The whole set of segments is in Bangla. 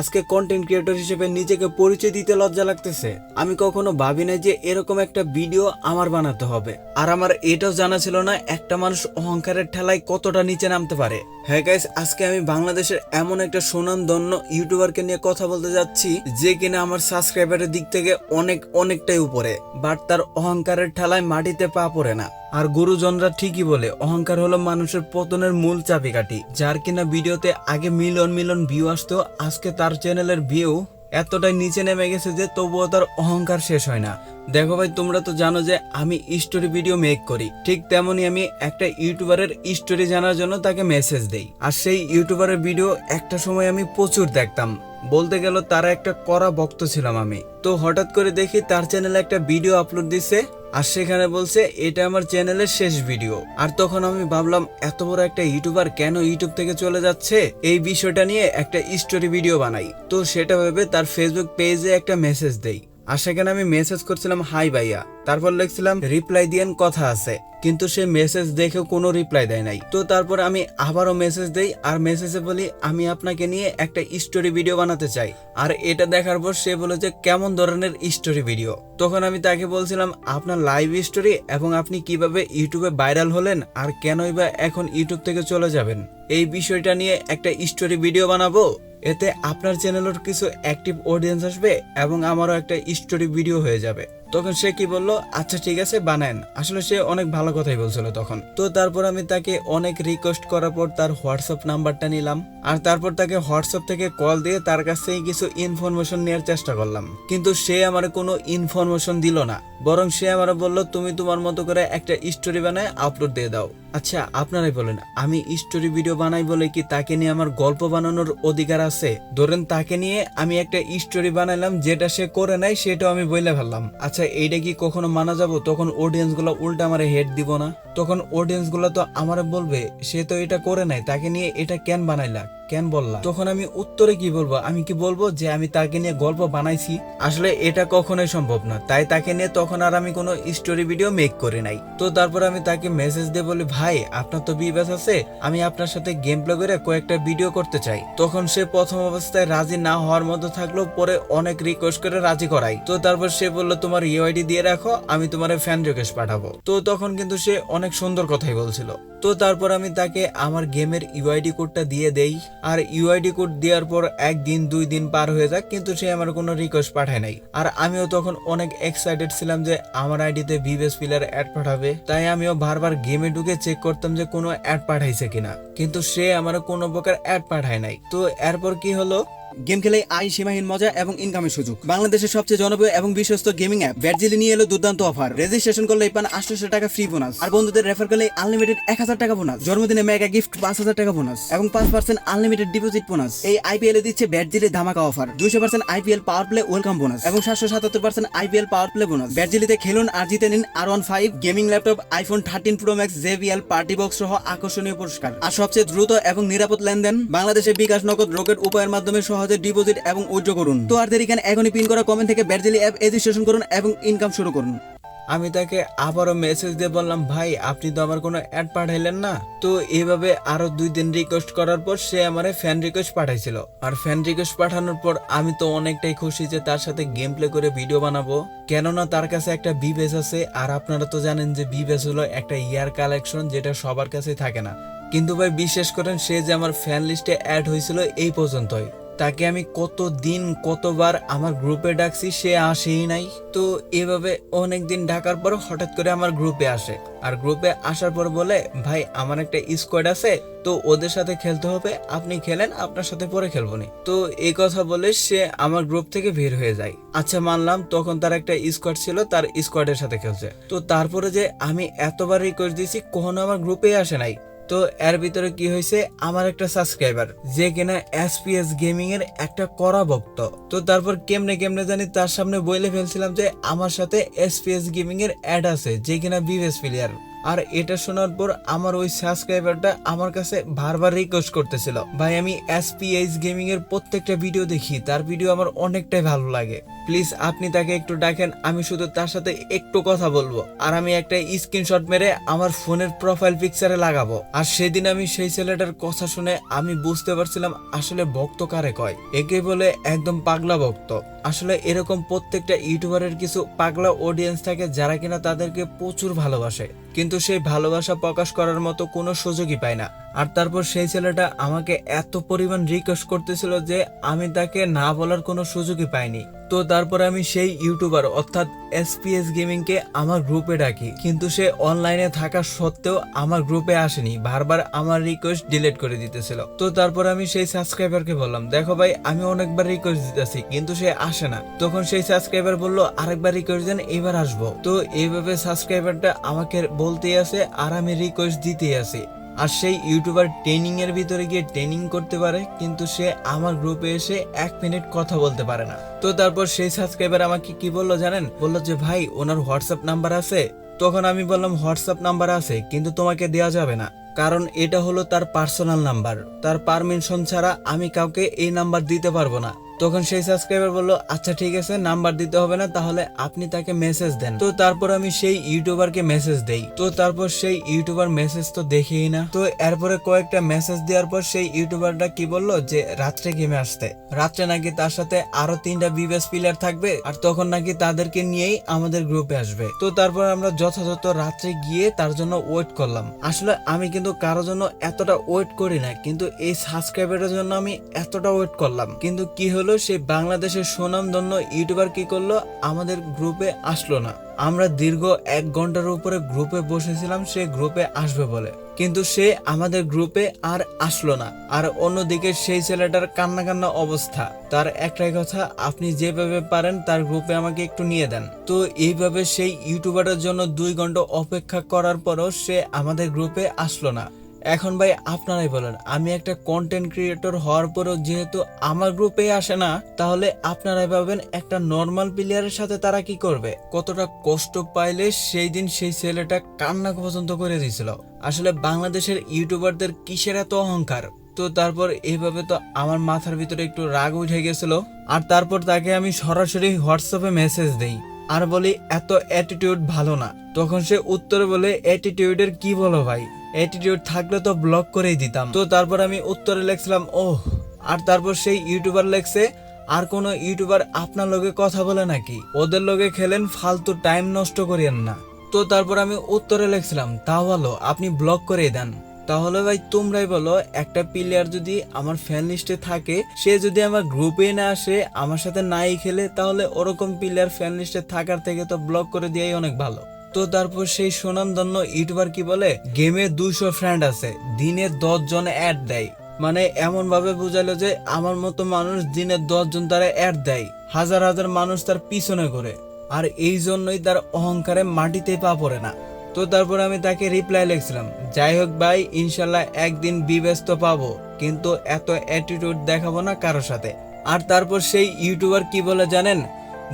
আজকে কন্টেন্ট ক্রিয়েটর হিসেবে নিজেকে পরিচয় দিতে লজ্জা লাগতেছে। আমি কখনো ভাবি না যে এরকম একটা ভিডিও আমার বানাতে হবে। আর আমার এটাও জানা ছিল না একটা মানুষ অহংকারের ঠেলায় কতটা নিচে নামতে পারে। হ্যাঁ গাইস আজকে আমি বাংলাদেশের এমন একটা সুনামধন্য ইউটিউবারকে নিয়ে কথা বলতে যাচ্ছি, যে কিনা আমার সাবস্ক্রাইবারের দিক থেকে অনেক অনেকটাই উপরে। বাট তার অহংকারের ঠেলায় মাটিতে পা পড়ে না। আর গুরুজনরা ঠিকই বলে, অহংকার হলো মানুষের পতনের মূল চাবিকাঠি। যার কিনা ভিডিওতে আগে মিলন মিলন ভিউ আসতো, আজকে তার চ্যানেলের ভিউ এতটাই নিচে নেমে গেছে যে তবুও তার অহংকার শেষ হয় না। দেখো ভাই, তোমরা তো জানো যে আমি স্টোরি ভিডিও মেক করি। ঠিক তেমনি আমি একটা ইউটিউবারের স্টোরি জানার জন্য তাকে মেসেজ দেই। আর সেই ইউটিউবারের ভিডিও একটা সময় আমি প্রচুর দেখতাম। বলতে গেল তারা একটা কড়া ভক্ত ছিলাম আমি। তো হঠাৎ করে দেখি তার চ্যানেলে একটা ভিডিও আপলোড দিছে। আর সেখানে বলছে, এটা আমার চ্যানেলের শেষ ভিডিও। আর তখন আমি ভাবলাম, এত বড় একটা ইউটিউবার কেন ইউটিউব থেকে চলে যাচ্ছে? এই বিষয়টা নিয়ে একটা স্টোরি ভিডিও বানাই। তো সেটা ভেবে তার ফেসবুক পেজে একটা মেসেজ দেই। আর সেখানে আমি মেসেজ করছিলাম, হাই ভাইয়া। তারপর লিখছিলাম, রিপ্লাই দিয়েন, কথা আছে। কিন্তু সে মেসেজ দেখে কোনো রিপ্লাই দেয় নাই। তো তারপর আমি আবারও মেসেজ দেই আর মেসেজে বলি, আমি আপনাকে নিয়ে একটা স্টোরি ভিডিও বানাতে চাই। আর এটা দেখার পর সে বলে যে, কেমন ধরনের স্টোরি ভিডিও তখন আমি তাকে বলছিলাম, আপনার লাইভ স্টোরি এবং আপনি কীভাবে ইউটিউবে ভাইরাল হলেন আর কেনই বা এখন ইউটিউব থেকে চলে যাবেন? এই বিষয়টা নিয়ে একটা স্টোরি ভিডিও বানাবো? এতে আপনার চ্যানেলের কিছু অ্যাক্টিভ অডিয়েন্স আসবে এবং আমারও একটা স্টোরি ভিডিও হয়ে যাবে। তখন সে কি বলল আচ্ছা ঠিক আছে বানান আসলে সে অনেক ভালো কথাই বলছিল তখন। তো তারপর আমি তাকে অনেক রিকোয়েস্ট করার পর তার হোয়াটসঅ্যাপ নাম্বারটা নিলাম আর তারপর তাকে হোয়াটসঅ্যাপ থেকে কল দিয়ে তার কাছ থেকে কিছু ইনফরমেশন নেওয়ার চেষ্টা করলাম। কিন্তু সে আমার কোনো ইনফরমেশন দিল না, বরং সে আমার বলল, তুমি তোমার মতো করে একটা স্টোরি বানায় আপলোড দিয়ে দাও। আচ্ছা আপনারাই বলেন, আমি স্টোরি ভিডিও বানাই বলে কি তাকে নিয়ে আমার গল্প বানানোর অধিকার আছে? ধরেন তাকে নিয়ে আমি একটা স্টোরি বানাইলাম, যেটা সে করে নাই, সেটাও আমি বইলে ফেললাম। আচ্ছা এইটা কি কখনো মানা যাব? তখন অডিয়েন্সগুলো উল্টা আমার হেড দিব না? তখন অডিয়েন্সগুলো তো আমার বলবে, সে তো এটা করে নাই, তাকে নিয়ে এটা কেন বানাইলা? কেন বললা? তখন আমি উত্তরে কি বলব? আমি কি বলব যে আমি তাকে নিয়ে গল্প বানাইছি? আসলে এটা কখনোই সম্ভব না। তাই তাকে নিয়ে তখন আর আমি কোনো স্টোরি ভিডিও মেক করি নাই। তো তারপর আমি তাকে মেসেজ দিয়ে বলি, ভাই, আপনার তো বিবাস আছে, আমি আপনার সাথে গেম প্লে করে কয়েকটা ভিডিও করতে চাই। তখন সে প্রথম অবস্থায় রাজি না হওয়ার মতো থাকল পরে অনেক রিকোয়েস্ট করে রাজি করাই। তো তারপর সে বলল, তোমার ইউআইডি দিয়ে রাখো, আমি তোমার ফ্যান রিকোয়েস্ট পাঠাবো। তো তখন কিন্তু সে অনেক সুন্দর কথাই বলছিল। তো তারপর আমি তাকে আমার গেমের ইউআইডি কোডটা দিয়ে দেই। আর ইউআইডি কোড দেওয়ার পর একদিন, দুই দিন পার হয়ে যাক, কিন্তু সে আমার কোনো রিকোয়েস্ট পাঠায় নাই। আর আমিও তখন অনেক এক্সাইটেড ছিলাম যে আমার আইডিতে ভিভেস পিলার অ্যাড পাঠাবে। তাই আমিও বারবার গেমে ঢুকে চেক করতাম যে কোনো অ্যাড পাঠাইছে কিনা। কিন্তু সে আমার কোনো প্রকার অ্যাড পাঠায় নাই। তো এরপর কি হলো? গেম খেলে আই সীমাহীন মজা এবং ইনকামের সুযোগ। বাংলাদেশের সবচেয়ে জনপ্রিয় এবং বিশ্বস্ত গেমিং অ্যাপ ব্যাটজিলি নিয়ে এলো দুর্দান্ত অফার রেজিস্ট্রেশন করলে পান আটশো টাকা ফ্রি বোনাস আর বন্ধুদের রেফার করলে আনলিমিটেড এক হাজার টাকা বোনাস জন্মদিনে মেগা গিফট পাঁচ হাজার টাকা বোনাস এবং পাঁচ পার্সেন্ট আনলিমিটেড ডিপোজিট বোনাস এই আইপিএল এ দিচ্ছে ব্যাটজিলি ধামাকা অফার দুইশো percent IPL power play welcome bonus এবং সাতশো সাতাত্তর percent IPL power play bonus ব্যাটজিলিতে খেলুন আর জিতে নিন আর one five gaming laptop iPhone thirteen pro max JBL party box সহ আকর্ষণীয় পুরস্কার। আর সবচেয়ে দ্রুত এবং নিরাপদ লেনদেন, বাংলাদেশে বিকাশ নগদ রকেট উপায়ের মাধ্যমে সহজে ডিপোজিট এবং উইথড্র করুন। তো আর দেরি কেন, এখনই পিন করা কমেন্ট থেকে ব্যাটজিলি অ্যাপ রেজিস্ট্রেশন করুন এবং ইনকাম শুরু করুন। আমি তাকে আবারও মেসেজ দিয়ে বললাম, ভাই, আপনি তো আমার কোনো অ্যাড পাঠাইলেন না। তো এইভাবে আরও দুই দিন রিকোয়েস্ট করার পর সে আমার ফ্যান রিকোয়েস্ট পাঠাইছিল। আর ফ্যান রিকোয়েস্ট পাঠানোর পর আমি তো অনেকটাই খুশি যে তার সাথে গেম প্লে করে ভিডিও বানাবো। কেননা তার কাছে একটা বিবেস আছে, আর আপনারা তো জানেন যে বিবেস হলো একটা ইয়ার কালেকশন যেটা সবার কাছে থাকে না। কিন্তু ভাই বিশ্বাস করেন সে যে আমার ফ্যান লিস্টে অ্যাড হয়েছিল এই পর্যন্তই। তাকে আমি কত দিন কতবার আমার গ্রুপে ডাকছি সে আসেই নাই। তো এভাবে অনেক দিন ডাকার পর হঠাৎ করে আমার গ্রুপে আসে। আর গ্রুপে আসার পর বলে, ভাই, আমার একটা স্কোয়াড আছে, তো ওদের সাথে খেলতে হবে, আপনি খেলেন, আপনার সাথে পরে খেলব নি। তো এই কথা বলে সে আমার গ্রুপ থেকে বের হয়ে যায়। আচ্ছা মানলাম তখন তার একটা স্কোয়াড ছিল, তার স্কোয়াডের সাথে খেলছে। তো তারপরে যে আমি এতবার রিকোয়েস্ট দিয়েছি, কখনো আমার গ্রুপে আসে নাই। তো এর ভিতরে কি হয়েছে? আমার একটা সাবস্ক্রাইবার যে কিনা এসপিএস গেমিং এর একটা করা ভক্ত। তো তারপর কেমনে কেমনে জানি তার সামনে বইলে ফেলছিলাম যে আমার সাথে এসপিএস গেমিং এর অ্যাড আছে, যে কিনা বিভেস প্লেয়ার আর এটা শোনার পর আমার ওই সাবস্ক্রাইবারটা আমার কাছে বারবার রিকোয়েস্ট করতেছিল, ভাই, আমি এসপিএস গেমিং এর প্রত্যেকটা ভিডিও দেখি, তার ভিডিও আমার অনেকটাই ভালো লাগে। প্লিজ আপনি তাকে একটু ডাকেন, আমি শুধু তার সাথে একটু কথা বলব। আর আমি একটা স্ক্রিনশট মেরে আমার ফোনের প্রোফাইল পিকচারে লাগাবো। আর সেদিন আমি সেই ছেলেটার কথা শুনে আমি বুঝতে পারছিলাম আসলে ভক্ত কারে কয়। একে বলে একদম পাগলা ভক্ত। আসলে এরকম প্রত্যেকটা ইউটিউবারের কিছু পাগলা অডিয়েন্স থাকে যারা কিনা তাদেরকে প্রচুর ভালোবাসে। কিন্তু সেই ভালোবাসা প্রকাশ করার মতো কোনো সুযোগই পায় না। আর তারপর সেই ছেলেটা আমাকে এত পরিমাণ রিকোয়েস্ট করতেছিল যে আমি তাকে না বলার কোনো সুযোগই পাইনি। তো তারপর আমি সেই ইউটিউবার, অর্থাৎ এসপিএস গেমিং কে আমার গ্রুপে ডাকি। কিন্তু সে অনলাইনে থাকা সত্ত্বেও আমার গ্রুপে আসেনি, বারবার আমার রিকোয়েস্ট ডিলিট করে দিতেছিল। তো তারপর আমি সেই সাবস্ক্রাইবারকে বললাম, দেখো ভাই, আমি অনেকবার রিকোয়েস্ট দিতেছি, কিন্তু সে আসে না। তখন সেই সাবস্ক্রাইবার বলল, আরেকবার রিকোয়েস্ট দেন, এবার আসব। তো এইভাবে সাবস্ক্রাইবারটা আমাকে বলতেই আছে আর আমি রিকোয়েস্ট দিতেই আছি আর সেই ইউটিউবার ট্রেনিং এর ভিতরে গিয়ে ট্রেনিং করতে পারে, কিন্তু সে আমার গ্রুপে এসে এক মিনিট কথা বলতে পারে না। তো তারপর সেই সাবস্ক্রাইবার আমাকে কি বলল জানেন? বলল যে, ভাই, ওনার হোয়াটসঅ্যাপ নাম্বার আছে। তখন আমি বললাম হোয়াটসঅ্যাপ নাম্বার আছে, কিন্তু তোমাকে দেওয়া যাবে না। কারণ এটা হলো তার পার্সোনাল নাম্বার তার পারমিশন ছাড়া আমি কাউকে এই নাম্বার দিতে পারব না। তখন সেই সাবস্ক্রাইবার বলল আচ্ছা ঠিক আছে নাম্বার দিতে হবে না, তাহলে আপনি তাকে মেসেজ দেন। তো তারপর আমি সেই ইউটিউবারকে মেসেজ দেই। তো তারপর সেই ইউটিউবার মেসেজ তো দেখেই না। তো এরপরে কয়েকটা মেসেজ দেওয়ার পর সেই ইউটিউবারটা কি বলল যে, রাত্রে গেমে আসতে। রাত্রে নাকি তার সাথে আরও তিনটা বিবেস প্লেয়ার থাকবে, আর তখন নাকি তাদেরকে নিয়েই আমাদের গ্রুপে আসবে। তো তারপর আমরা যথাযথ রাত্রে গিয়ে তার জন্য ওয়েট করলাম। আসলে আমি কিন্তু কারও জন্য এতটা ওয়েট করি না, কিন্তু এই সাবস্ক্রাইবারের জন্য আমি এতটা ওয়েট করলাম। কিন্তু কি হলো সেই বাংলাদেশের সুনামধন্য ইউটিউবার কি করল? আমাদের গ্রুপে আসলো না। আমরা দীর্ঘ এক ঘণ্টার উপরে গ্রুপে বসেছিলাম, সে গ্রুপে আসবে বলে। কিন্তু সে আমাদের গ্রুপে আর আসলো না। আর অন্যদিকে সেই ছেলেটার কান্না কান্না অবস্থা। তার একটাই কথা, আপনি যেভাবে পারেন তার গ্রুপে আমাকে একটু নিয়ে দেন। তো এইভাবে সেই ইউটিউবারের জন্য দুই ঘণ্টা অপেক্ষা করার পরও সে আমাদের গ্রুপে আসলো না। এখন ভাই আপনারাই বলেন, আমি একটা কন্টেন্ট ক্রিয়েটর হওয়ার পরও যেহেতু আমার গ্রুপে আসে না, তাহলে আপনারাই ভাবেন একটা নর্মাল প্লেয়ারের সাথে তারা কি করবে? কতটা কষ্ট পাইলে সেই দিন সেই ছেলেটা কান্না পর্যন্ত করে দিয়েছিল। আসলে বাংলাদেশের ইউটিউবারদের কিসের এত অহংকার? তো তারপর এইভাবে তো আমার মাথার ভিতরে একটু রাগ উঠে গেছিল। আর তারপর তাকে আমি সরাসরি হোয়াটসঅ্যাপে মেসেজ দেই। আর বলি, এত অ্যাটিটিউড ভালো না। তখন সে উত্তরে বলে অ্যাটিটিউডের কি বলো ভাই? অ্যাটিটিউড থাকলে তো ব্লক করেই দিতাম। তো তারপর আমি উত্তরে লিখছিলাম, ওহ, আর তারপর সেই ইউটিউবার লেখছে, আর কোনো ইউটিউবার আপনার লগে কথা বলে নাকি? ওদের লগে খেলেন, ফালতু টাইম নষ্ট করিয়েন না। তো তারপর আমি উত্তরে লিখছিলাম তা ভালো, আপনি ব্লক করে দেন। তাহলে ভাই তোমরাই বলো, একটা প্লেয়ার যদি আমার ফ্যান লিস্টে থাকে, সে যদি আমার গ্রুপে না আসে, আমার সাথে নাই খেলে, তাহলে ওরকম প্লেয়ার ফ্যান লিস্টে থাকার থেকে তো ব্লক করে দেওয়াই অনেক ভালো। তো তারপর সেই সুনামধন্য ইউটিউবার কি বলে গেমে দুশো ফ্রেন্ড আছে, দিনে দশ জন অ্যাড দেয়। মানে এমন ভাবে বুঝালো যে আমার মতো মানুষ দিনে দশ জন তারা অ্যাড দেয়, হাজার হাজার মানুষ তার পিছনে করে আর এই জন্যই তার অহংকারে মাটিতে পা পড়ে না। তো তারপর আমি তাকে রিপ্লাই লিখছিলাম, যাই হোক ভাই, ইনশাল্লাহ একদিন বিব্যস্ত পাবো, কিন্তু এত অ্যাটিটিউড দেখাবো না কারও সাথে। আর তারপর সেই ইউটিউবার কি বলে জানেন?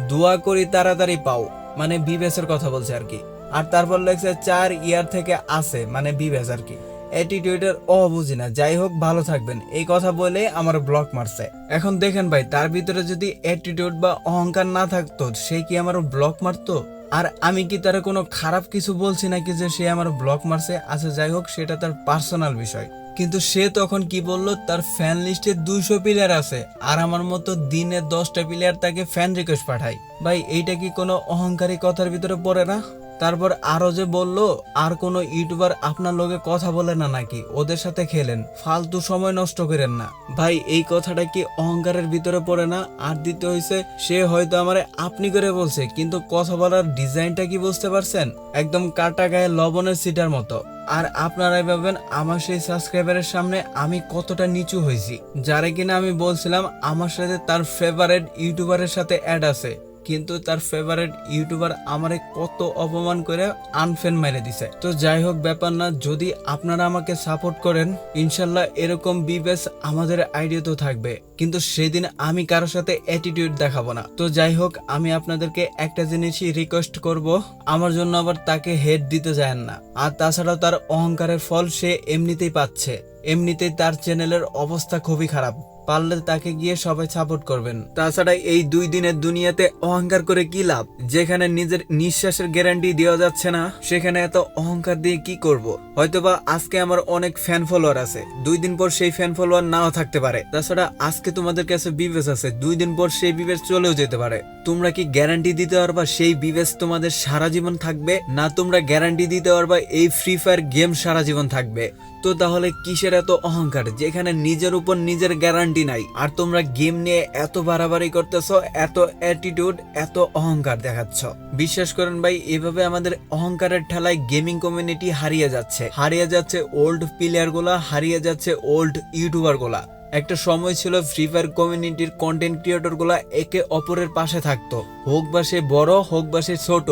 দোয়া করি তাড়াতাড়ি পাও। মানে বিবেসের কথা বলছে আর কি। আর তারপর লেখছে, চার ইয়ার থেকে আছে। মানে বিবেস আর কি। অ্যাটিটিউডের ও বুঝি না। যাই হোক, ভালো থাকবেন। এই কথা বলে আমার ব্লক মারছে। এখন দেখেন ভাই, তার ভিতরে যদি অ্যাটিটিউড বা অহংকার না থাকতো, সে কি আমার ব্লক মারতো? আর আমি কি তার কোনো খারাপ কিছু বলছি নাকি যে সে আমার ব্লক মারছে? আছে যাই হোক, সেটা তার পার্সোনাল বিষয়। কিন্তু সে তখন কি বলল? তার ফ্যান লিস্টে দুইশো প্লেয়ার আছে। আর আমার মতো দিনে দশটা প্লেয়ার তাকে ফ্যান রিকোয়েস্ট পাঠায়। ভাই, এইটা কি কোনো অহংকারী কথার ভিতরে পড়ে না? তারপর আরও যে বলল, আর কোনো ইউটিউবার আপনার লোকে কথা বলে না নাকি? ওদের সাথে খেলেন। ফালতু সময় নষ্ট করেন না। ভাই, এই কথাটা কি অহংকারের ভিতরে পড়ে না? আর দিতে হয়েছে সে হয়তো আমারে আপনি করে বলছে, কিন্তু কথা বলার ডিজাইনটা কি বুঝতে পারছেন? একদম কাটা গায়ে লবণের সিটার মতো। আর আপনারাই ভাবেন আমার সেই সাবস্ক্রাইবারের সামনে আমি কতটা নিচু হয়েছি। যারে কিনা আমি বলছিলাম, আমার সাথে তার ফেভারেট ইউটিউবারের সাথে অ্যাড আছে। কিন্তু তার ফেভারিট ইউটিউবার আমারে কত অপমান করে আনফেন মেরে দিছে। তো যাই হোক ব্যাপার না, যদি আপনারা আমাকে সাপোর্ট করেন, ইনশাল্লাহ এরকম বিবেস আমাদের আইডিয়া তো থাকবে। কিন্তু সেদিন আমি কারও সাথে অ্যাটিটিউড দেখাবো না। তো যাই হোক আমি আপনাদেরকে একটা জিনিসই রিকোয়েস্ট করব, আমার জন্য আবার তাকে হেড দিতে যায় না। আর তাছাড়াও তার অহংকারের ফল সে এমনিতেই পাচ্ছে। এমনিতেই তার চ্যানেলের অবস্থা খুবই খারাপ। পারলে তাকে গিয়ে সবাই সাপোর্ট করবেন। তাছাড়া এই দুই দিনের দুনিয়াতে অহংকার করে কি লাভ? যেখানে নিজের নিঃশ্বাসের গ্যারান্টি দেওয়া যাচ্ছে না, সেখানে এত অহংকার দিয়ে কি করব? হয়তোবা আজকে আমার অনেক ফ্যান ফলোয়ার আছে, দুই দিন পর সেই ফ্যান ফলোয়ার নাও থাকতে পারে। তাছাড়া আজকে তোমাদের কাছে বিবেস আছে, দুই দিন পর সেই বিবেস চলেও যেতে পারে। তোমরা কি গ্যারান্টি দিতে পারবা সেই বিবেস তোমাদের সারা জীবন থাকবে, না তোমরা গ্যারান্টি দিতে পারবা এই ফ্রি ফায়ার গেম সারা জীবন থাকবে? তো তাহলে কিসের এত অহংকার যেখানে নিজের উপর নিজের গ্যারান্টি নাই? আর তোমরা গেম নিয়ে এত বাড়াবাড়ি করতেছ, এত অ্যাটিটিউড এত অহংকার দেখাচ্ছ। বিশ্বাস করেন ভাই, এভাবে আমাদের অহংকারের ঠেলায় গেমিং কমিউনিটি হারিয়ে যাচ্ছে। হারিয়ে যাচ্ছে ওল্ড প্লেয়ারগুলা, হারিয়ে যাচ্ছে ওল্ড ইউটিউবারগুলা। একটা সময় ছিল ফ্রি ফায়ার কমিউনিটির কন্টেন্ট ক্রিয়েটরগুলা একে অপরের পাশে থাকতো। হোক বা সে বড়, হোক বা সে ছোট,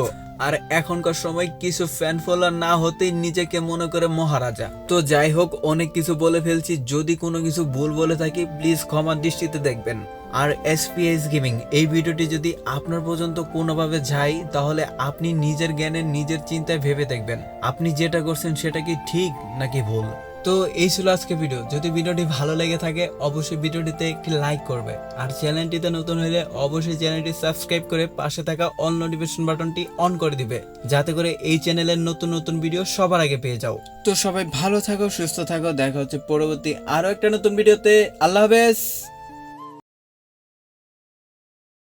আর এখনকার সময় কিছু ফ্যান ফলোয়ার না হতেই নিজেকে মনে করে মহারাজা। তো যাই হোক, অনেক কিছু বলে ফেলছি, যদি কোনো কিছু ভুল বলে থাকি প্লিজ ক্ষমার দৃষ্টিতে দেখবেন। আর এসপিএস গেমিং এই ভিডিওটি যদি আপনার পর্যন্ত কোনোভাবে যায়, তাহলে আপনি নিজের জ্ঞানে, নিজের চিন্তায় ভেবে দেখবেন। আপনি যেটা করছেন সেটা কি ঠিক নাকি ভুল? তো এই ছিল আজকে ভিডিও যদি ভিডিওটি ভালো লেগে থাকে, অবশ্যই ভিডিওটিতে একটি লাইক করবে। আর চ্যানেলটিতে নতুন হলে অবশ্যই চ্যানেলটি সাবস্ক্রাইব করে পাশে থাকা অল নোটিফিকেশন বাটনটি অন করে দিবে, যাতে করে এই চ্যানেলের নতুন নতুন ভিডিও সবার আগে পেয়ে যাও। তো সবাই ভালো থাকো, সুস্থ থাকো, দেখা হচ্ছে পরবর্তী আরও একটা নতুন ভিডিওতে আল্লাহ হাফেজ!